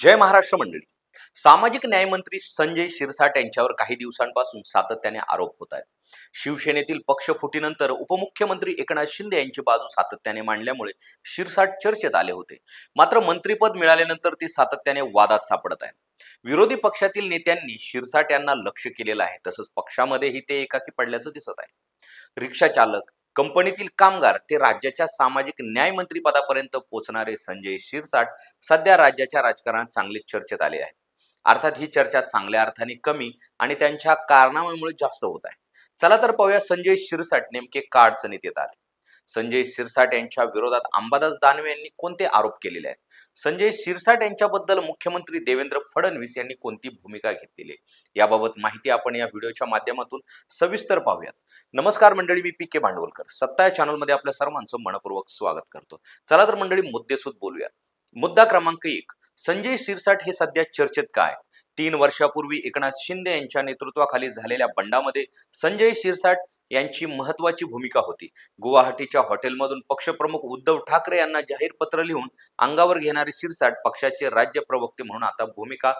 जय महाराष्ट्र मंडळी. सामाजिक न्यायमंत्री संजय शिरसाट यांच्यावर काही दिवसांपासून सातत्याने आरोप होत आहेत. शिवसेनेतील पक्षफुटीनंतर उपमुख्यमंत्री एकनाथ शिंदे यांची बाजू सातत्याने मांडल्यामुळे शिरसाट चर्चेत आले होते. मात्र मंत्रीपद मिळाल्यानंतर ते सातत्याने वादात सापडत आहे विरोधी पक्षातील नेत्यांनी शिरसाट यांना लक्ष केलेलं आहे तसंच पक्षामध्येही ते एकाकी पडल्याचं दिसत आहे. रिक्षा चालक कंपनीतील कामगार ते राज्याच्या सामाजिक न्याय मंत्री पदापर्यंत पोहोचणारे संजय शिरसाट सध्या राज्याच्या राजकारणात चांगले चर्चेत आले आहेत. अर्थात ही चर्चा चांगल्या अर्थाने कमी आणि त्यांच्या कारणामुळे जास्त होत आहे. चला तर पाहूया संजय शिरसाट नेमके का अडचणीत येत आले. संजय शिरसाट यांच्या विरोधात अंबादास दानवे यांनी कोणते आरोप केलेले आहेत? संजय शिरसाट यांच्याबद्दल मुख्यमंत्री देवेंद्र फडणवीस यांनी कोणती भूमिका घेतलेली आहे? याबाबत माहिती आपण या व्हिडिओच्या माध्यमातून सविस्तर पाहूयात. नमस्कार मंडळी मी पी के भांडवलकर. सत्ता या चॅनलमध्ये आपल्या सर्वांचं मनपूर्वक स्वागत करतो. चला तर मंडळी मुद्देसूद बोलूया मुद्दा क्रमांक एक. संजय शिरसाट हे सध्या चर्चेत काय तीन वर्षापूर्वी एकनाथ शिंदे यांच्या नेतृत्वाखाली झालेल्या बंडामध्ये संजय शिरसाट यांची महत्वाची भूमिका होती. गुवाहाटीच्या हॉटेलमधून पक्षप्रमुख उद्धव ठाकरे यांना जाहीर पत्र लिहून अंगावर घेणारी शिरसाट पक्षाचे राज्य प्रवक्ते म्हणून आता भूमिका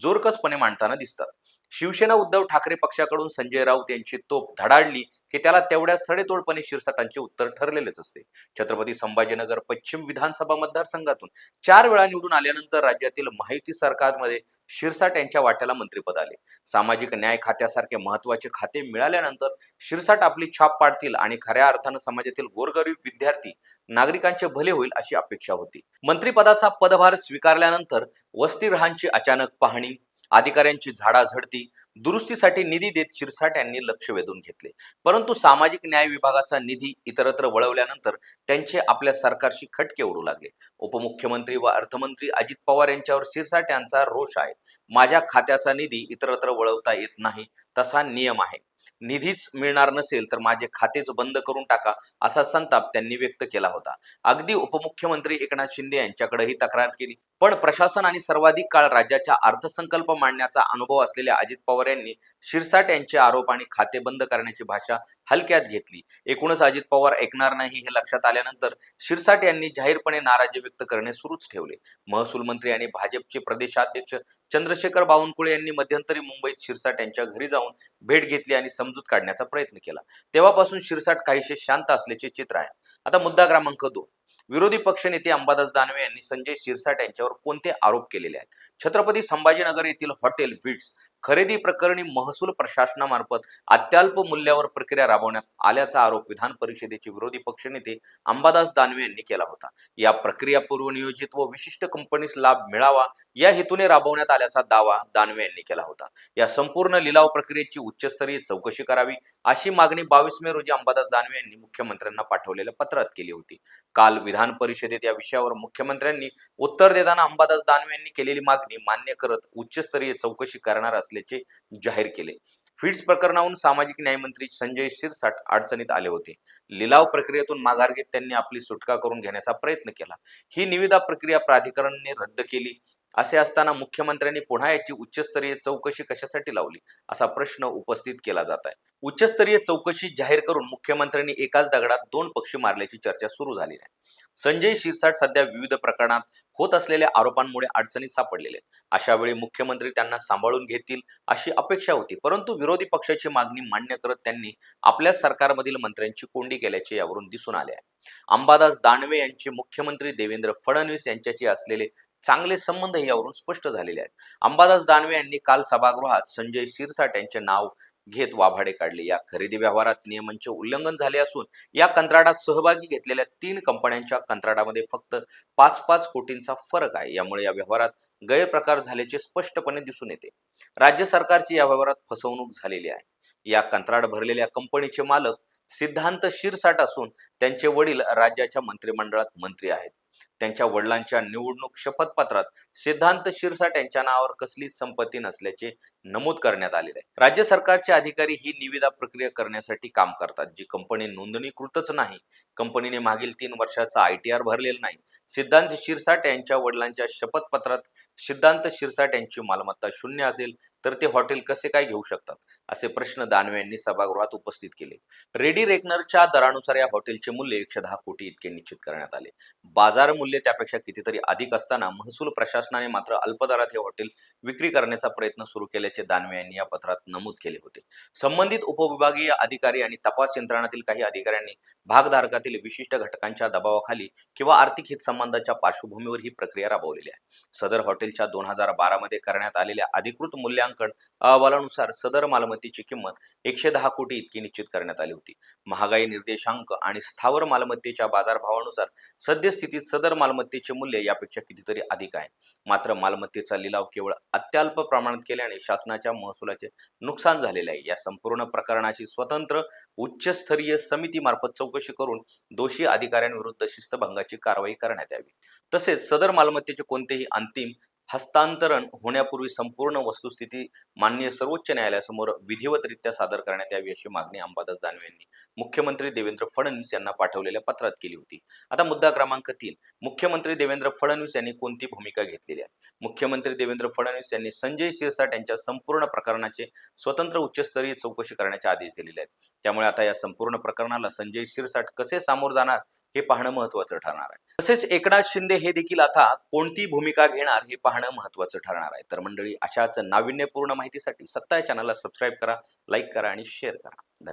जोरकसपणे मांडताना दिसतात. शिवसेना उद्धव ठाकरे पक्षाकडून संजय राऊत यांची तोप धडाडली की त्याला तेवढ्या सडेतोडपणे शिरसाटांचे उत्तर ठरलेलेच असते. छत्रपती संभाजीनगर पश्चिम विधानसभा मतदारसंघातून चार वेळा निवडून आल्यानंतर राज्यातील माहिती सरकारमध्ये शिरसाट यांच्या वाट्याला मंत्रिपद आले. सामाजिक न्याय खात्यासारखे महत्त्वाचे खाते मिळाल्यानंतर शिरसाट आपली छाप पाडतील आणि खऱ्या अर्थानं समाजातील गोरगरीब विद्यार्थी नागरिकांचे भले होईल अशी अपेक्षा होती. मंत्रिपदाचा पदभार स्वीकारल्यानंतर वसतिगृहांची अचानक पाहणी अधिकाऱ्यांची झाडाझडती दुरुस्तीसाठी निधी देत शिरसाट यांनी लक्ष वेधून घेतले. परंतु सामाजिक न्याय विभागाचा निधी इतरत्र वळवल्यानंतर त्यांचे आपल्या सरकारशी खटके उडू लागले. उपमुख्यमंत्री व अर्थमंत्री अजित पवार यांच्यावर शिरसाट यांचा रोष आहे. माझ्या खात्याचा निधी इतरत्र वळवता येत नाही तसा नियम आहे. निधीच मिळणार नसेल तर माझे खातेच बंद करून टाका असा संताप त्यांनी व्यक्त केला होता. अगदी उपमुख्यमंत्री एकनाथ शिंदे यांच्याकडेही तक्रार केली. पण प्रशासन आणि सर्वाधिक काळ राज्याचा अर्थसंकल्प मांडण्याचा अनुभव असलेल्या अजित पवार यांनी शिरसाट यांचे आरोप आणि खाते बंद करण्याची भाषा हलक्यात घेतली. एकूणच अजित पवार ऐकणार नाही हे लक्षात आल्यानंतर शिरसाट यांनी जाहीरपणे नाराजी व्यक्त करणे सुरूच ठेवले. महसूल मंत्री आणि भाजपचे प्रदेशाध्यक्ष चंद्रशेखर बावनकुळे यांनी मध्यंतरी मुंबईत शिरसाट यांच्या घरी जाऊन भेट घेतली आणि समजूत काढण्याचा प्रयत्न केला. तेव्हापासून शिरसाट काहीसे शांत असल्याचे चित्र आहे. आता मुद्दा क्रमांक दोन. विरोधी पक्षनेते अंबादास दानवे यांनी संजय शिरसाट यांच्यावर कोणते आरोप केलेले आहेत? छत्रपती संभाजीनगर येथील हॉटेल विट्स खरेदी प्रकरणी महसूल प्रशासनामार्फत अत्यल्प मूल्यावर प्रक्रिया राबवण्यात आल्याचा आरोप विधान परिषदेचे विरोधी पक्षनेते अंबादास दानवे यांनी केला होता. या प्रक्रिया पूर्वनियोजित व विशिष्ट कंपनीस लाभ मिळावा या हेतूने राबवण्यात आल्याचा दावा दानवे यांनी केला होता. या संपूर्ण लिलाव प्रक्रियेची उच्चस्तरीय चौकशी करावी अशी मागणी बावीस मे रोजी अंबादास दानवे यांनी मुख्यमंत्र्यांना पाठवलेल्या पत्रात केली होती. काल विधान परिषदेत या विषयावर मुख्यमंत्र्यांनी उत्तर देताना अंबादास दानवे यांनी केलेली मागणी मान्य करत उच्चस्तरीय चौकशी करणार असल्याचे असल्याचे जाहीर केले. फिट्स प्रकरणाहून सामाजिक न्यायमंत्री संजय शिरसाट अडचणीत आले होते. लिलाव प्रक्रियेतून माघार घेत त्यांनी आपली सुटका करून घेण्याचा प्रयत्न केला. ही निविदा प्रक्रिया प्राधिकरणाने रद्द केली. असे असताना मुख्यमंत्र्यांनी पुन्हा याची उच्चस्तरीय चौकशी कशासाठी लावली? असा प्रश्न उपस्थित केला जात आहे. उच्चस्तरीय चौकशी जाहीर करून मुख्यमंत्र्यांनी एकाच दगडात दोन पक्षी मारल्याची चर्चा सुरू झाली आहे संजय शिरसाट सध्या विविध प्रकरणात होत असलेल्या आरोपांमुळे अडचणीत सापडलेले आहेत. अशा वेळी मुख्यमंत्री त्यांना सांभाळून घेतील अशी अपेक्षा होती. परंतु विरोधी पक्षाची मागणी मान्य करत त्यांनी आपल्या सरकारमधील मंत्र्यांची कोंडी केल्याचे यावरून दिसून आले आहे. अंबादास दानवे यांचे मुख्यमंत्री देवेंद्र फडणवीस यांच्याशी असलेले चांगले संबंध यावरून स्पष्ट झालेले आहेत. अंबादास दानवे यांनी काल सभागृहात संजय शिरसाट यांचे नाव घेत वाभाडे काढले. या खरेदी व्यवहारात नियमांचे उल्लंघन झाले असून या कंत्राटात सहभागी घेतलेल्या तीन कंपन्यांच्या कंत्राटामध्ये फक्त पाच पाच कोटींचा फरक आहे. यामुळे या व्यवहारात गैरप्रकार झाल्याचे स्पष्टपणे दिसून येते. राज्य सरकारची या व्यवहारात फसवणूक झालेली आहे. या कंत्राट भरलेल्या कंपनीचे मालक सिद्धांत शिरसाट असून त्यांचे वडील राज्याच्या मंत्रिमंडळात मंत्री आहेत. त्यांच्या वडिलांच्या निवडणूक शपथपत्रात सिद्धांत शिरसाट यांच्या नावावर कसलीच संपत्ती नसल्याचे नमूद करण्यात आलेले आहे. राज्य सरकारचे अधिकारी ही निविदा प्रक्रिया करण्यासाठी काम करतात जी कंपनी नोंदणीकृतच नाही. कंपनीने मागील तीन वर्षाचा आय टी आर भरलेला नाही. सिद्धांत शिरसाट यांच्या वडिलांच्या शपथपत्रात सिद्धांत शिरसाट यांची मालमत्ता शून्य असेल तर ते हॉटेल कसे काय घेऊ शकतात? असे प्रश्न दानवे यांनी सभागृहात उपस्थित केले. रेडी रेकनरच्या दरानुसार या हॉटेलचे मूल्य एकशे दहा कोटी इतके निश्चित करण्यात आले. बाजार मूल्य मूल्य त्यापेक्षा कितीतरी अधिक असताना महसूल प्रशासनाने मात्र अल्पदरात हे हॉटेल विक्री करण्याचा प्रयत्न सुरू केल्याचे दानवे यांनी या पत्रात नमूद केले होते. संबंधित उपविभागीय अधिकारी आणि तपास यंत्रणातील काही अधिकाऱ्यांनी भागधारकातील विशिष्ट घटकांच्या दबावाखाली किंवा आर्थिक हितसंबंधाच्या पार्श्वभूमीवर ही प्रक्रिया राबवलेली आहे. सदर हॉटेलच्या दोन हजार बारा मध्ये करण्यात आलेल्या अधिकृत मूल्यांकन अहवालानुसार सदर मालमत्तेची किंमत एकशे दहा कोटी इतकी निश्चित करण्यात आली होती. महागाई निर्देशांक आणि स्थावर मालमत्तेच्या बाजारभावानुसार सद्यस्थितीत सदर मालमत्तेचे मूल्य यापेक्षा कितीतरी अधिक आहे. मात्र मालमत्तेचा लिलाव केवळ अत्यल्प प्रमाणात केल्याने शासनाच्या महसुलाचे नुकसान झालेले आहे. या संपूर्ण प्रकरणाची स्वतंत्र उच्चस्तरीय समितीमार्फत चौकशी करून दोषी अधिकाऱ्यांविरुद्ध शिस्तभंगाची कारवाई करण्यात यावी. तसेच सदर मालमत्तेचे कोणतेही अंतिम हस्तांतरण होण्यापूर्वी संपूर्ण वस्तुस्थिती माननीय सर्वोच्च न्यायालयासमोर विधिवतरित्या सादर करण्यात यावी अशी मागणी अंबादास दानवे यांनी मुख्यमंत्री देवेंद्र फडणवीस यांना पाठवलेल्या पत्रात केली होती. आता मुद्दा क्रमांक तीन. मुख्यमंत्री देवेंद्र फडणवीस यांनी कोणती भूमिका घेतलेली आहे? मुख्यमंत्री देवेंद्र फडणवीस यांनी संजय शिरसाट यांच्या संपूर्ण प्रकरणाचे स्वतंत्र उच्चस्तरीय चौकशी करण्याचे आदेश दिलेले आहेत. त्यामुळे आता या संपूर्ण प्रकरणाला संजय शिरसाट कसे सामोर जाणार हे पाहणं महत्वाचं ठरणार आहे. तसेच एकनाथ शिंदे हे देखील आता कोणती भूमिका घेणार हे पाहणं महत्वाचं ठरणार आहे. तर मंडळी अशाच नाविन्यपूर्ण माहितीसाठी सत्ता या चॅनलला सबस्क्राईब करा लाईक करा आणि शेअर करा. धन्यवाद.